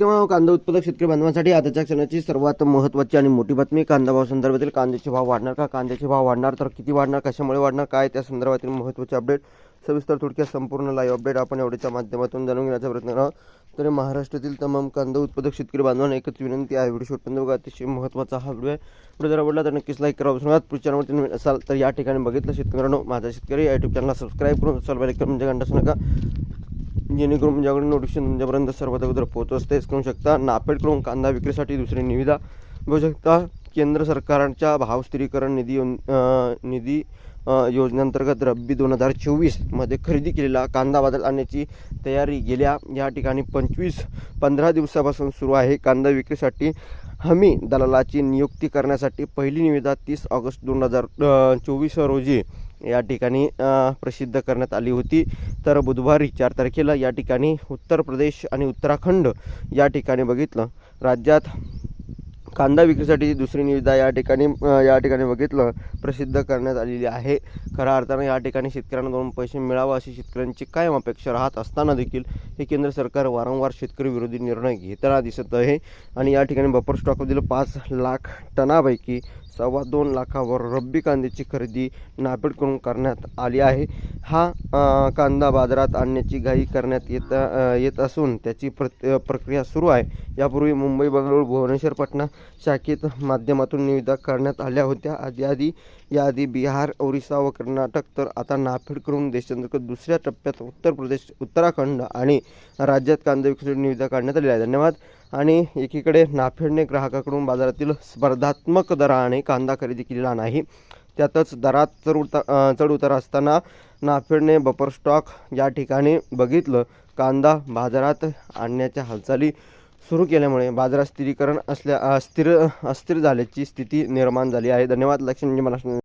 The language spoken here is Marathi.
शेतकरी कांदा उत्पादक शेतकरी बांधवांसाठी आताच्या क्षणाची सर्वात महत्त्वाची आणि मोठी बातमी कांदा भाव संदर्भातील कांद्याचे भाव वाढणार का? कांद्याचे भाव वाढणार तर किती वाढणार? कशामुळे वाढणार? काय त्या संदर्भातील महत्त्वाचे अपडेट सविस्तर थोडक्यात संपूर्ण लाईव्ह अपडेट आपण एवढ्याच्या माध्यमातून जाणून घेण्याचा प्रयत्न करा तर महाराष्ट्रातील तमाम कांदा उत्पादक शेतकरी बांधवांना एकच विनंती आहे. व्हिडिओ शेवटपर्यंत बघा अतिशय महत्त्वाचा हा व्हिडिओ आहे. व्हिडिओ जर आवडला तर नक्कीच लाईक करा. विसरू पुढच्या असाल तर या ठिकाणी बघितलं शेतकऱ्यांनो माझा शेतकरी या यूट्यूब चॅनलला सबस्क्राईब करून असाल म्हणजे घंटा नका. जेणेकरून तुमच्याकडे नोटिफिकेशन तुमच्यापर्यंत सर्वात अगोदर पोहोचत तेच करू शकता. नाफेडकडून कांदा विक्रीसाठी दुसरी निविदा बघू शकता. केंद्र सरकारच्या भाव स्थिरीकरण निधी निधी योजनेअंतर्गत रब्बी दोन हजार चोवीसमध्ये खरेदी केलेला कांदा बाजारात आणण्याची तयारी गेल्या या ठिकाणी पंचवीस पंधरा दिवसापासून सुरू आहे. कांदा विक्रीसाठी हमी दलालाची नियुक्ती करण्यासाठी पहिली निविदा तीस ऑगस्ट दोन हजार चोवीस रोजी या ठिकाणी प्रसिद्ध करण्यात आली होती. तर बुधवारी चार तारखेला या ठिकाणी उत्तर प्रदेश आणि उत्तराखंड या ठिकाणी बघितलं. राज्यात कांदा विक्रीसाठी दुसरी निविदा या ठिकाणी या ठिकाणी बघितलं. प्रसिद्ध करण्यात आलेली आहे. खऱ्या अर्थानं या ठिकाणी शेतकऱ्यांना दोन पैसे मिळावं अशी शेतकऱ्यांची कायम अपेक्षा राहत असताना देखील हे केंद्र सरकार वारंवार शेतकरी विरोधी निर्णय घेताना दिसत आहे. आणि या ठिकाणी बफर स्टॉकमधील पाच लाख टनापैकी सव्वा दोन लाखावर रब्बी कांद्याची खरेदी नाफेडकडून करण्यात आली आहे. हा कांदा बाजारात आणण्याची घाई करण्यात येत येत असून त्याची प्र प्रक्रिया सुरू आहे. यापूर्वी मुंबई बंगळुरू भुवनेश्वर पटना शाखेत माध्यमातून निविदा करण्यात आल्या होत्या. आधी आधी याआधी बिहार ओरिसा व कर्नाटक तर आता नाफेडकडून देशांतर्गत दुसऱ्या टप्प्यात उत्तर प्रदेश उत्तराखंड आणि राज्यात कांदा विक्रीसाठी निविदा काढण्यात आलेल्या आहे धन्यवाद. आणि एकीकडे नाफेडने ग्राहकाकडून बाजारातील स्पर्धात्मक दराने कांदा खरेदी केलेला नाही त्यातच दरात चढ उतार चढ उतार असताना नाफेडने बफर स्टॉक या ठिकाणी बघितलं. कांदा बाजारात आणण्याच्या हालचाली सुरू केल्यामुळे बाजारात स्थिरीकरण असल्या अ, स्थिर अस्थिर झाल्याची स्थिती निर्माण झाली आहे. धन्यवाद. लक्ष्मी महाराष्ट्र